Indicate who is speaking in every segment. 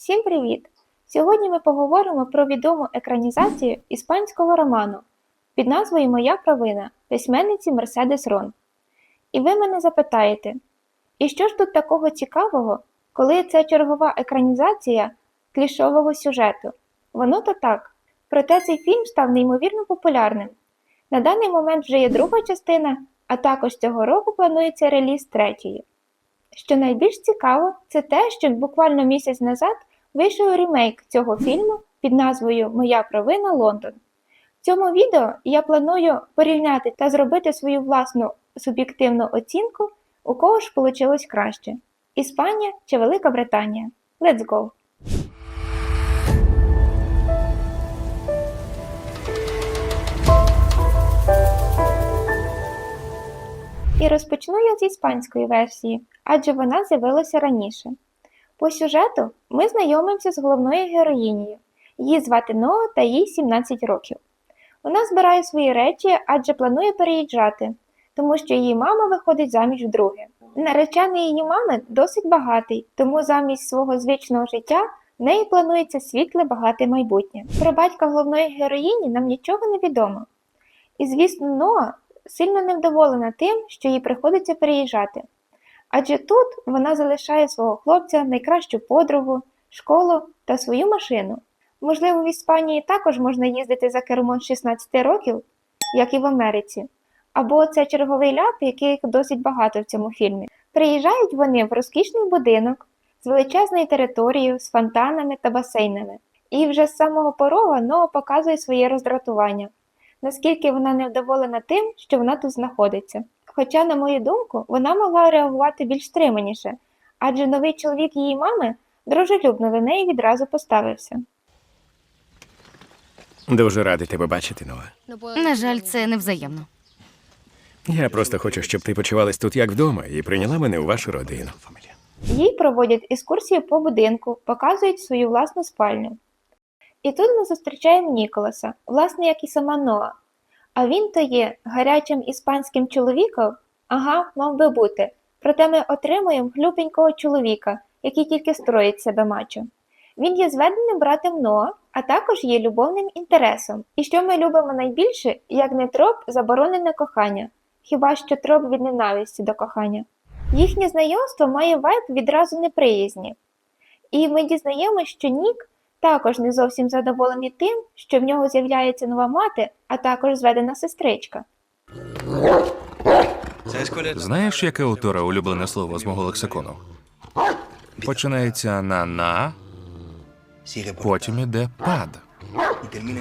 Speaker 1: Всім привіт! Сьогодні ми поговоримо про відому екранізацію іспанського роману під назвою Моя провина письменниці Мерседес Рон. І ви мене запитаєте, і що ж тут такого цікавого, коли це чергова екранізація клішового сюжету? Воно то так. Проте цей фільм став неймовірно популярним. На даний момент вже є друга частина, а також цього року планується реліз третьої. Що найбільш цікаво, це те, що буквально місяць назад вийшов ремейк цього фільму під назвою Моя провина Лондон. В цьому відео я планую порівняти та зробити свою власну суб'єктивну оцінку, у кого ж вийшло краще: Іспанія чи Велика Британія. Let's go! І розпочну я з іспанської версії, адже вона з'явилася раніше. По сюжету ми знайомимося з головною героїнею. Її звати Ноа та їй 17 років. Вона збирає свої речі, адже планує переїжджати, тому що її мама виходить заміж вдруге. Наречений її мами досить багатий, тому замість свого звичного життя в неї планується світле багате майбутнє. Про батька головної героїні нам нічого не відомо. І звісно, Ноа сильно невдоволена тим, що їй приходиться переїжджати. Адже тут вона залишає свого хлопця, найкращу подругу, школу та свою машину. Можливо, в Іспанії також можна їздити за кермом з 16 років, як і в Америці. Або це черговий ляп, яких досить багато в цьому фільмі. Приїжджають вони в розкішний будинок з величезною територією, з фонтанами та басейнами. І вже з самого порога Ноа показує своє роздратування, наскільки вона невдоволена тим, що вона тут знаходиться. Хоча, на мою думку, вона могла реагувати більш стриманіше, адже новий чоловік її мами дружелюбно до неї відразу поставився.
Speaker 2: Дуже радий тебе бачити, Нова.
Speaker 3: На жаль, це невзаємно.
Speaker 2: Я просто хочу, щоб ти почувалась тут як вдома і прийняла мене у вашу родину.
Speaker 1: Їй проводять екскурсію по будинку, показують свою власну спальню. І тут ми зустрічаємо Ніколаса, власне, як і сама Ноа. А він то є гарячим іспанським чоловіком, ага, мав би бути. Проте ми отримуємо глюпенького чоловіка, який тільки строїть себе мачо. Він є зведеним братом Ноа, а також є любовним інтересом. І що ми любимо найбільше, як не троп заборонене кохання, хіба що троп від ненависті до кохання. Їхнє знайомство має вайб відразу неприязні. І ми дізнаємося, що Нік також не зовсім задоволений тим, що в нього з'являється нова мати, а також зведена сестричка.
Speaker 4: Знаєш, яке у Тора улюблене слово з мого лексикону? Починається на на, потім іде пад,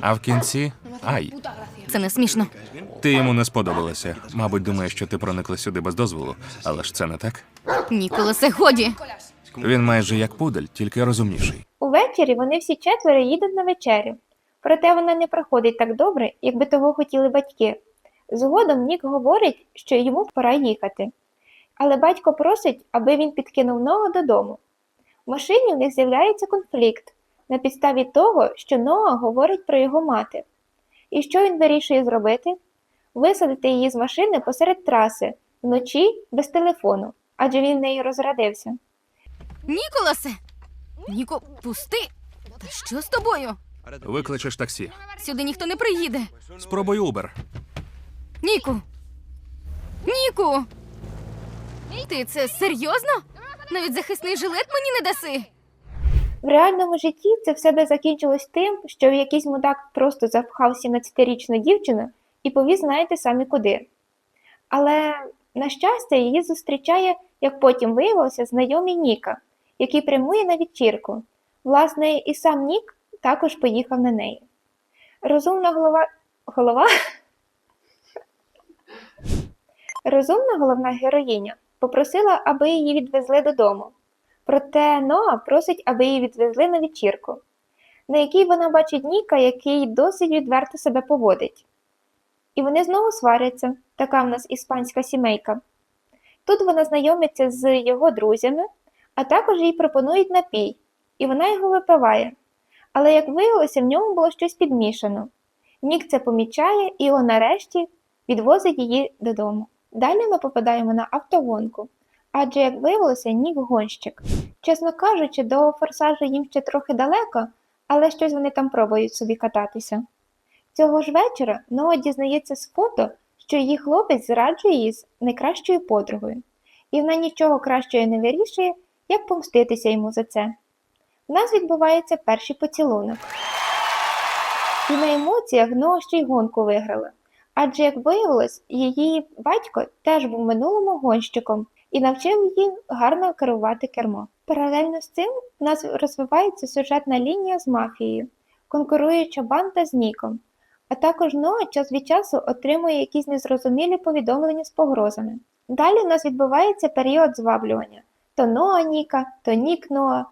Speaker 4: а в кінці ай.
Speaker 3: Це не смішно.
Speaker 4: Ти йому не сподобалася. Мабуть, думає, що ти проникла сюди без дозволу, але ж це не так.
Speaker 3: Ніколасе, годі.
Speaker 4: Він майже як пудель, тільки розумніший.
Speaker 1: Увечері вони всі четверо їдуть на вечерю. Проте вона не проходить так добре, як би того хотіли батьки. Згодом Нік говорить, що йому пора їхати. Але батько просить, аби він підкинув Ноа додому. В машині в них з'являється конфлікт на підставі того, що Ноа говорить про його мати. І що він вирішує зробити? Висадити її з машини посеред траси, вночі без телефону, адже він в неї розрадився.
Speaker 3: Ніколасе! Ніко, пусти! Та що з тобою?
Speaker 4: Викличеш таксі.
Speaker 3: Сюди ніхто не приїде.
Speaker 4: Спробуй Uber.
Speaker 3: Ніку! Ніку! Ти це серйозно? Навіть захисний жилет мені не даси.
Speaker 1: В реальному житті це все би закінчилось тим, що якийсь мудак просто запхав 17-річну дівчину і повіз знаєте самі куди. Але, на щастя, її зустрічає, як потім виявилося, знайомий Ніка, який прямує на вечірку. Власне, і сам Нік також поїхав на неї. Розумна голова. голова? Розумна головна героїня попросила, аби її відвезли додому. Проте Ноа просить, аби її відвезли на вечірку, на якій вона бачить Ніка, який досить відверто себе поводить. І вони знову сваряться, така в нас іспанська сімейка. Тут вона знайомиться з його друзями, а також їй пропонують напій, і вона його випиває. Але, як виявилося, в ньому було щось підмішано. Нік це помічає і його нарешті відвозить її додому. Далі ми попадаємо на автогонку. Адже, як виявилося, Нік гонщик. Чесно кажучи, до форсажу їм ще трохи далеко, але щось вони там пробують собі кататися. Цього ж вечора Ноа дізнається з фото, що її хлопець зраджує її з найкращою подругою, і вона нічого кращого не вирішує, як помститися йому за це. У нас відбувається перший поцілунок. І на емоціях Ноа ще й гонку виграла. Адже, як виявилось, її батько теж був минулому гонщиком і навчив її гарно керувати кермо. Паралельно з цим в нас розвивається сюжетна лінія з мафією, конкуруюча банда з Ніком, а також Ноа час від часу отримує якісь незрозумілі повідомлення з погрозами. Далі у нас відбувається період зваблювання: то Ноа Ніка, то Нік Ноа.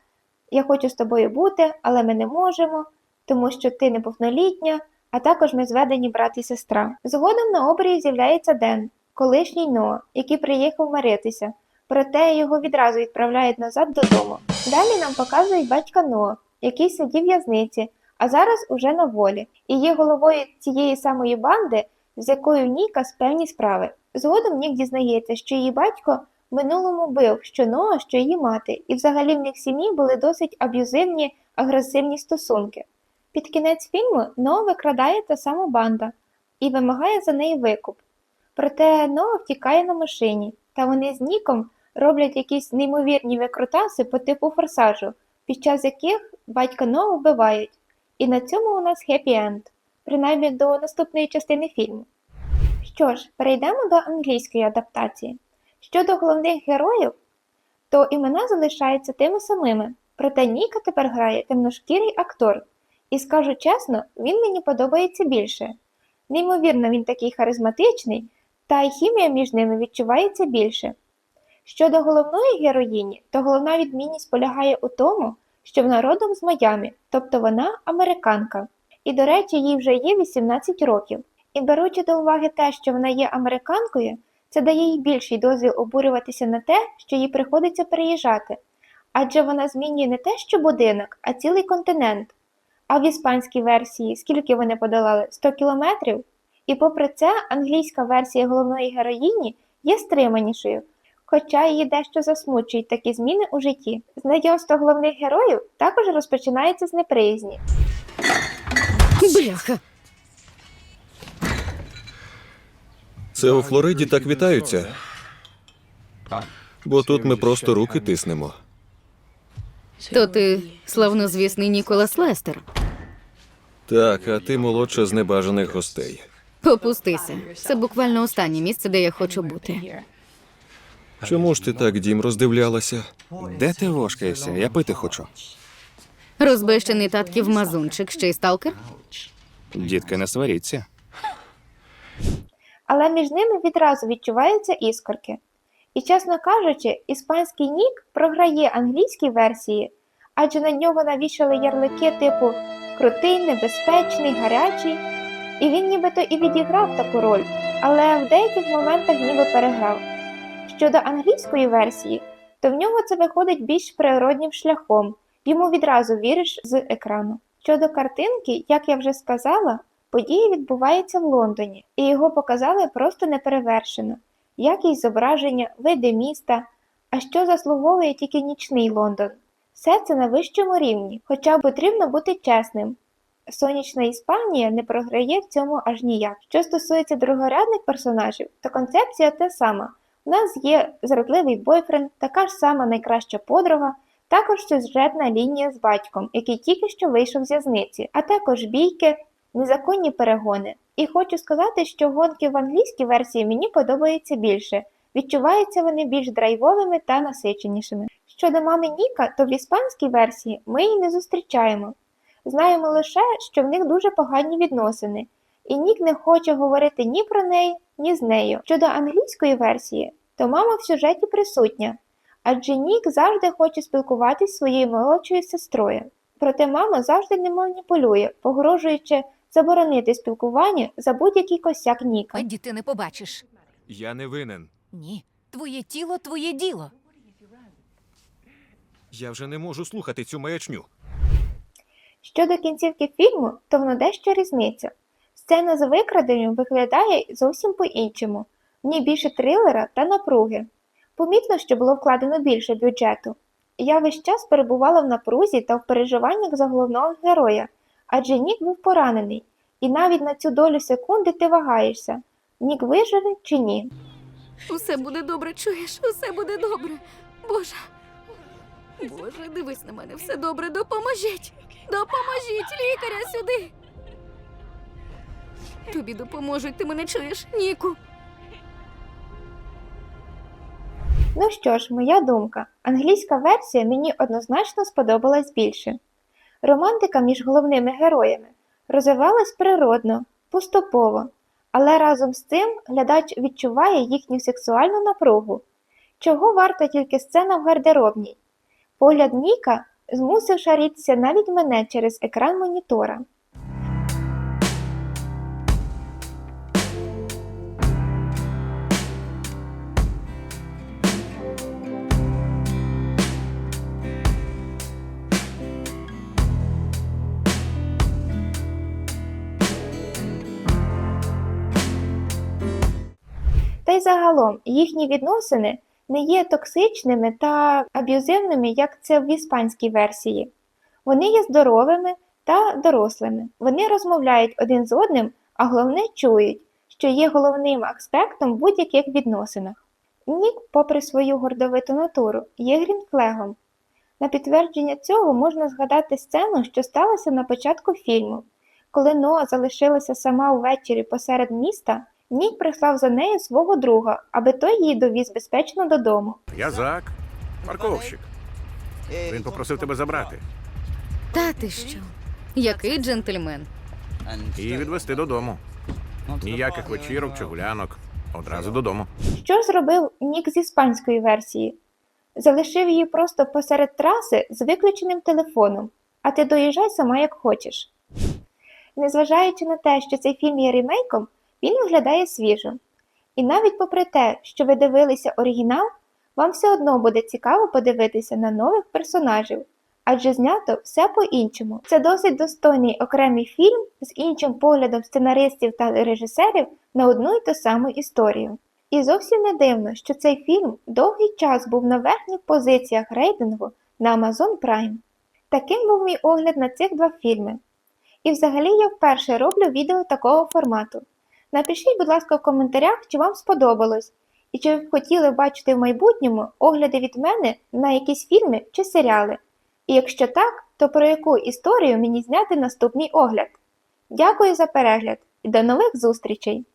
Speaker 1: Я хочу з тобою бути, але ми не можемо, тому що ти неповнолітня, а також ми зведені брат і сестра. Згодом на обрії з'являється Ден, колишній Ноа, який приїхав миритися, проте його відразу відправляють назад додому. Далі нам показують батька Ноа, який сидів в в'язниці, а зараз уже на волі, і є головою цієї самої банди, з якою Ніка спевні справи. Згодом Нік дізнається, що її батько минулому бив що Ноа, що її мати, і взагалі в них сім'ї були досить аб'юзивні, агресивні стосунки. Під кінець фільму Ноа викрадає та сама банда і вимагає за неї викуп. Проте Ноа втікає на машині, та вони з Ніком роблять якісь неймовірні викрутаси по типу форсажу, під час яких батька Ноа вбивають. І на цьому у нас хеппі енд, принаймні до наступної частини фільму. Що ж, перейдемо до англійської адаптації. Щодо головних героїв, то імена залишаються тими самими, проте Ніка тепер грає темношкірий актор, і скажу чесно, він мені подобається більше. Неймовірно, він такий харизматичний, та й хімія між ними відчувається більше. Щодо головної героїні, то головна відмінність полягає у тому, що вона родом з Майамі, тобто вона американка. І, до речі, їй вже є 18 років. І беручи до уваги те, що вона є американкою, це дає їй більший дозвіл обурюватися на те, що їй приходиться переїжджати. Адже вона змінює не те, що будинок, а цілий континент. А в іспанській версії скільки вони подолали? 100 кілометрів? І попри це, англійська версія головної героїні є стриманішою, хоча її дещо засмучують такі зміни у житті. Знайомство головних героїв також розпочинається з неприязні.
Speaker 3: Бляха.
Speaker 5: Це у Флориді так вітаються. Бо тут ми просто руки тиснемо.
Speaker 3: То ти славнозвісний Ніколас Лестер.
Speaker 5: Так, а ти молодша з небажаних гостей.
Speaker 3: Попустися. Це буквально останнє місце, де я хочу бути.
Speaker 5: Чому ж ти так дім роздивлялася?
Speaker 4: Де ти вошкаєшся? Я пити хочу.
Speaker 3: Розбещений татків мазунчик, ще й сталкер.
Speaker 4: Дітки, не сваріться.
Speaker 1: Але між ними відразу відчуваються іскорки. І, чесно кажучи, іспанський нік програє англійській версії, адже на нього навішали ярлики типу крутий, небезпечний, гарячий, і він нібито і відіграв таку роль, але в деяких моментах ніби переграв. Щодо англійської версії, то в нього це виходить більш природнім шляхом, йому відразу віриш з екрану. Щодо картинки, як я вже сказала, Події відбуваються в Лондоні, і його показали просто неперевершено. Якість зображення, види міста, а що заслуговує тільки нічний Лондон. Все це на вищому рівні, хоча потрібно бути чесним. Сонячна Іспанія не програє в цьому аж ніяк. Що стосується другорядних персонажів, то концепція та сама. У нас є зрадливий бойфренд, така ж сама найкраща подруга, також сюжетна лінія з батьком, який тільки що вийшов з в'язниці, а також бійки, незаконні перегони. І хочу сказати, що гонки в англійській версії мені подобаються більше. Відчуваються вони більш драйвовими та насиченішими. Щодо мами Ніка, то в іспанській версії ми її не зустрічаємо. Знаємо лише, що в них дуже погані відносини, і Нік не хоче говорити ні про неї, ні з нею. Щодо англійської версії, то мама в сюжеті присутня, адже Нік завжди хоче спілкуватись зі своєю молодшою сестрою. Проте мама завжди не маніпулює, погрожуючи заборонити спілкування за будь-який косяк Ніка.
Speaker 6: Тоді ти не побачиш.
Speaker 5: Я не винен.
Speaker 6: Ні. Твоє тіло твоє діло.
Speaker 5: Я вже не можу слухати цю маячню.
Speaker 1: Щодо кінцівки фільму, то воно дещо різниця. Сцена з викраденням виглядає зовсім по-іншому, в ній більше трилера та напруги. Помітно, що було вкладено більше бюджету. Я весь час перебувала в напрузі та в переживаннях за головного героя, адже Нік був поранений, і навіть на цю долю секунди ти вагаєшся, Нік виживе чи ні.
Speaker 3: Усе буде добре, чуєш? Усе буде добре. Боже. Боже, дивись на мене, все добре, допоможіть. Допоможіть лікаря сюди. Тобі допоможуть, ти мене чуєш, Ніку.
Speaker 1: Ну що ж, моя думка. Англійська версія мені однозначно сподобалась більше. Романтика між головними героями розвивалась природно, поступово, але разом з цим глядач відчуває їхню сексуальну напругу. Чого варта тільки сцена в гардеробній? Погляд Ніка змусив шарітися навіть мене через екран монітора. Загалом їхні відносини не є токсичними та аб'юзивними, як це в іспанській версії. Вони є здоровими та дорослими. Вони розмовляють один з одним, а головне чують, що є головним аспектом будь-яких відносинах. Нік, попри свою гордовиту натуру, є грінфлегом. На підтвердження цього можна згадати сцену, що сталося на початку фільму. Коли Ноа залишилася сама увечері посеред міста, Нік прислав за нею свого друга, аби той її довіз безпечно додому.
Speaker 7: Я Зак, парковщик. Він попросив тебе забрати
Speaker 3: Та ти що? Який джентльмен?
Speaker 7: і відвести додому. Ніяких вечірок чи гулянок. Одразу додому.
Speaker 1: Що зробив Нік з іспанської версії? Залишив її просто посеред траси з виключеним телефоном, а ти доїжджай сама як хочеш. Незважаючи на те, що цей фільм є ремейком, він виглядає свіжо. І навіть попри те, що ви дивилися оригінал, вам все одно буде цікаво подивитися на нових персонажів, адже знято все по-іншому. Це досить достойний окремий фільм з іншим поглядом сценаристів та режисерів на одну й ту саму історію. І зовсім не дивно, що цей фільм довгий час був на верхніх позиціях рейтингу на Amazon Prime. Таким був мій огляд на цих два фільми. І взагалі я вперше роблю відео такого формату. Напишіть, будь ласка, в коментарях, чи вам сподобалось, і чи б хотіли бачити в майбутньому огляди від мене на якісь фільми чи серіали. І якщо так, то про яку історію мені зняти наступний огляд. Дякую за перегляд і до нових зустрічей!